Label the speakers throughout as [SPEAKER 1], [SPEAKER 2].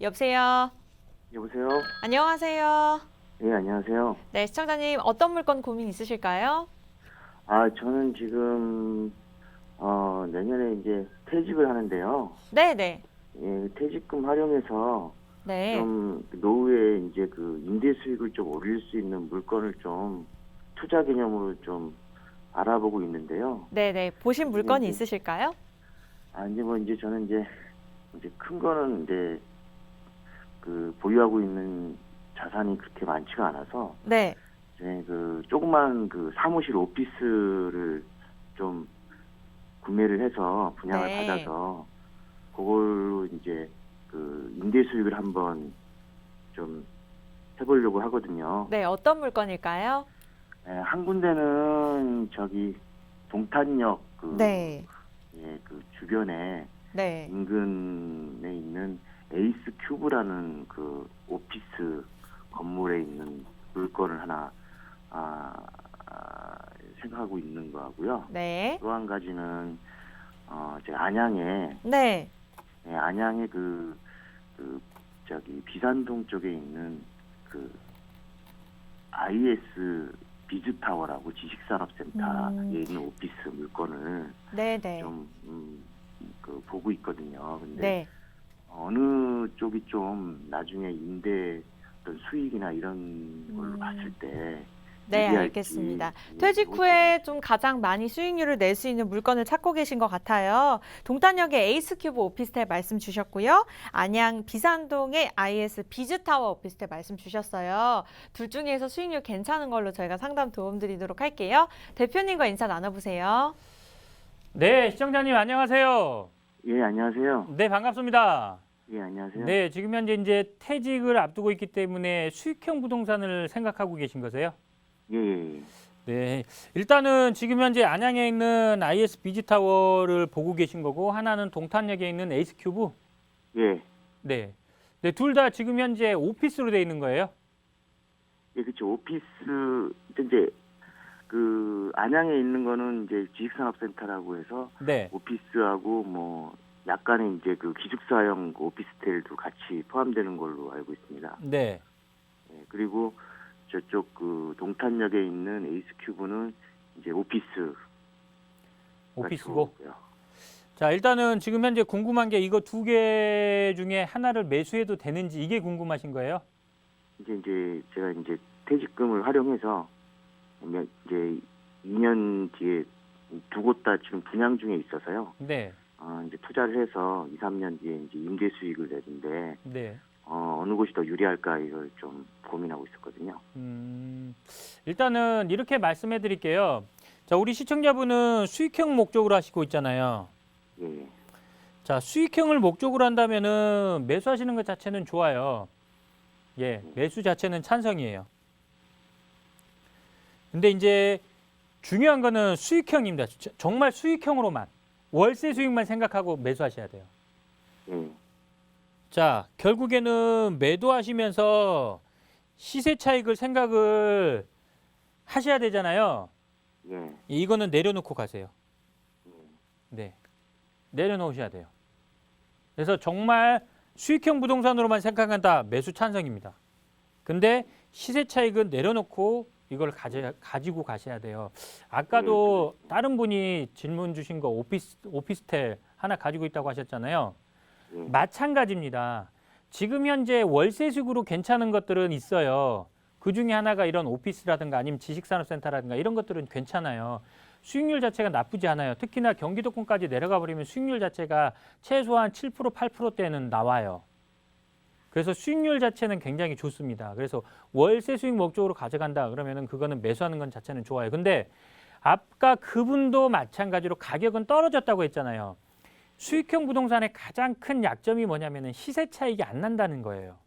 [SPEAKER 1] 여보세요.
[SPEAKER 2] 여보세요?
[SPEAKER 1] 안녕하세요.
[SPEAKER 2] 예, 안녕하세요.
[SPEAKER 1] 네, 시청자님 어떤 물건 고민 있으실까요?
[SPEAKER 2] 아, 저는 지금, 어, 내년에 이제 퇴직을 하는데요.
[SPEAKER 1] 네, 네.
[SPEAKER 2] 예, 퇴직금 활용해서
[SPEAKER 1] 네.
[SPEAKER 2] 좀 노후에 이제 그 임대 수익을 좀 올릴 수 있는 물건을 좀 투자 개념으로 좀 알아보고 있는데요.
[SPEAKER 1] 네, 네. 보신 물건이
[SPEAKER 2] 네.
[SPEAKER 1] 있으실까요?
[SPEAKER 2] 아, 이제 뭐 이제 저는 이제, 이제 큰 거는 이제 그 보유하고 있는 자산이 그렇게 많지가 않아서
[SPEAKER 1] 네.
[SPEAKER 2] 이제 그 조그만 그 사무실 오피스를 좀 구매를 해서 분양을
[SPEAKER 1] 네.
[SPEAKER 2] 받아서 그걸로 이제 그 임대 수익을 한번 좀 해보려고 하거든요.
[SPEAKER 1] 네, 어떤 물건일까요?
[SPEAKER 2] 예, 한 군데는 저기 동탄역 그,
[SPEAKER 1] 네.
[SPEAKER 2] 예, 그 주변에
[SPEAKER 1] 네.
[SPEAKER 2] 인근에 있는 에이스 큐브라는 그 오피스 건물에 있는 물건을 하나 아, 아, 생각하고 있는 거고요.
[SPEAKER 1] 네.
[SPEAKER 2] 또 한 가지는 어, 제 안양에
[SPEAKER 1] 네.
[SPEAKER 2] 예, 안양에 그, 그 저기 비산동 쪽에 있는 그 IS 비즈타워라고 지식산업센터에
[SPEAKER 1] 음.
[SPEAKER 2] 있는 오피스 물건을
[SPEAKER 1] 네, 네.
[SPEAKER 2] 좀 음, 그 보고 있거든요. 근데
[SPEAKER 1] 네.
[SPEAKER 2] 어느 쪽이 좀 나중에 임대 어떤 수익이나 이런 걸로
[SPEAKER 1] 음.
[SPEAKER 2] 봤을 때
[SPEAKER 1] 네, 알겠습니다.
[SPEAKER 2] 예,
[SPEAKER 1] 퇴직 후에 좀 가장 많이 수익률을 낼 수 있는 물건을 찾고 계신 것 같아요. 동탄역의 에이스 큐브 오피스텔 말씀 주셨고요. 안양 비산동의 IS 비즈타워 오피스텔 말씀 주셨어요. 둘 중에서 수익률 괜찮은 걸로 저희가 상담 도움드리도록 할게요. 대표님과 인사 나눠보세요.
[SPEAKER 3] 네, 시청자님 안녕하세요.
[SPEAKER 2] 예 안녕하세요.
[SPEAKER 3] 네, 반갑습니다.
[SPEAKER 2] 예 안녕하세요.
[SPEAKER 3] 네, 지금 현재 이제 퇴직을 앞두고 있기 때문에 수익형 부동산을 생각하고 계신 거세요?
[SPEAKER 2] 예, 예, 예.
[SPEAKER 3] 네, 일단은 지금 현재 안양에 있는 IS 비지타워를 보고 계신 거고 하나는 동탄역에 있는 에이스 큐브.
[SPEAKER 2] 예.
[SPEAKER 3] 네, 네, 둘 다 지금 현재 오피스로 돼 있는 거예요.
[SPEAKER 2] 예, 그렇죠. 오피스 이제 그 안양에 있는 거는 이제 지식산업센터라고 해서
[SPEAKER 3] 네,
[SPEAKER 2] 오피스하고 뭐 약간의 이제 그 기숙사형 오피스텔도 같이 포함되는 걸로 알고 있습니다.
[SPEAKER 3] 네,
[SPEAKER 2] 예, 그리고 저쪽 그 동탄역에 있는 에이스 큐브는 이제 오피스
[SPEAKER 3] 오피스고. 자, 일단은 지금 현재 궁금한 게 이거 두 개 중에 하나를 매수해도 되는지 이게 궁금하신 거예요?
[SPEAKER 2] 이제 이제 제가 이제 퇴직금을 활용해서 몇- 이제 2년 뒤에 두 곳 다 지금 분양 중에 있어서요.
[SPEAKER 3] 네,
[SPEAKER 2] 어, 이제 투자를 해서 2, 3년 뒤에 이제 임대 수익을 내는데
[SPEAKER 3] 네.
[SPEAKER 2] 어, 어느 곳이 더 유리할까 이걸 좀 고민하고 있었거든요.
[SPEAKER 3] 음, 일단은 이렇게 말씀해 드릴게요. 자, 우리 시청자분은 수익형 목적으로 하시고 있잖아요.
[SPEAKER 2] 예, 예.
[SPEAKER 3] 자, 수익형을 목적으로 한다면은 매수하시는 것 자체는 좋아요. 예, 매수 자체는 찬성이에요. 근데 이제 중요한 거는 수익형입니다. 저- 정말 수익형으로만 월세 수익만 생각하고 매수하셔야 돼요.
[SPEAKER 2] 예.
[SPEAKER 3] 자, 결국에는 매도하시면서 시세 차익을 생각을 하셔야 되잖아요.
[SPEAKER 2] 예.
[SPEAKER 3] 이거는 내려놓고 가세요. 네. 내려놓으셔야 돼요. 그래서 정말 수익형 부동산으로만 생각한다. 매수 찬성입니다. 근데 시세 차익은 내려놓고 이걸 가져, 가지고 가셔야 돼요. 아까도 다른 분이 질문 주신 거 오피스, 오피스텔 하나 가지고 있다고 하셨잖아요.
[SPEAKER 2] 예.
[SPEAKER 3] 마찬가지입니다. 지금 현재 월세식으로 괜찮은 것들은 있어요. 그 중에 하나가 이런 오피스라든가 아니면 지식산업센터라든가 이런 것들은 괜찮아요. 수익률 자체가 나쁘지 않아요. 특히나 경기도권까지 내려가 버리면 수익률 자체가 최소한 7% 8%대는 나와요. 그래서 수익률 자체는 굉장히 좋습니다. 그래서 월세 수익 목적으로 가져간다 그러면은 그거는 매수하는 건 자체는 좋아요. 근데 아까 그분도 마찬가지로 가격은 떨어졌다고 했잖아요. 수익형 부동산의 가장 큰 약점이 뭐냐면은 시세 차익이 안 난다는 거예요.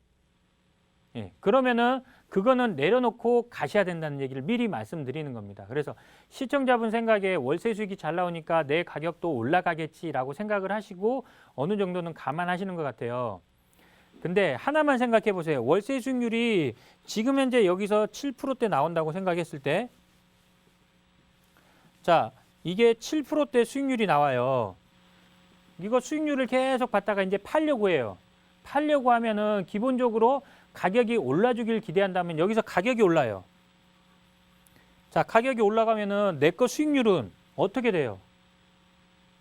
[SPEAKER 3] 예, 그러면은 그거는 내려놓고 가셔야 된다는 얘기를 미리 말씀드리는 겁니다. 그래서 시청자분 생각에 월세 수익이 잘 나오니까 내 가격도 올라가겠지라고 생각을 하시고 어느 정도는 감안하시는 것 같아요. 근데 하나만 생각해 보세요. 월세 수익률이 지금 현재 여기서 7%대 나온다고 생각했을 때 자, 이게 7%대 수익률이 나와요. 이거 수익률을 계속 받다가 이제 팔려고 해요. 팔려고 하면은 기본적으로 가격이 올라주길 기대한다면 여기서 가격이 올라요. 자, 가격이 올라가면은 내 거 수익률은 어떻게 돼요?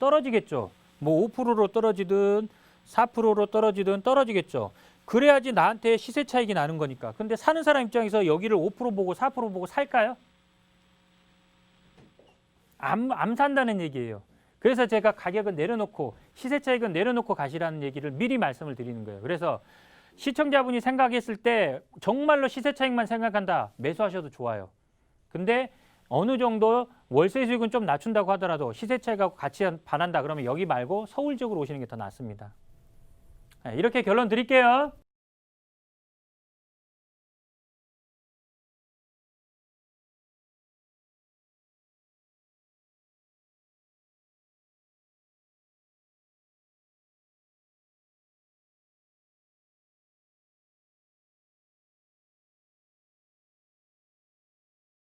[SPEAKER 3] 떨어지겠죠. 뭐 5%로 떨어지든 4%로 떨어지든 떨어지겠죠. 그래야지 나한테 시세 차익이 나는 거니까. 근데 사는 사람 입장에서 여기를 5% 보고 4% 보고 살까요? 안, 안 산다는 얘기예요. 그래서 제가 가격은 내려놓고 시세 차익은 내려놓고 가시라는 얘기를 미리 말씀을 드리는 거예요. 그래서 시청자분이 생각했을 때 정말로 시세 차익만 생각한다. 매수하셔도 좋아요. 근데 어느 정도 월세 수익은 좀 낮춘다고 하더라도 시세 차익하고 같이 반한다 그러면 여기 말고 서울 지역으로 오시는 게 더 낫습니다. 네, 이렇게 결론 드릴게요.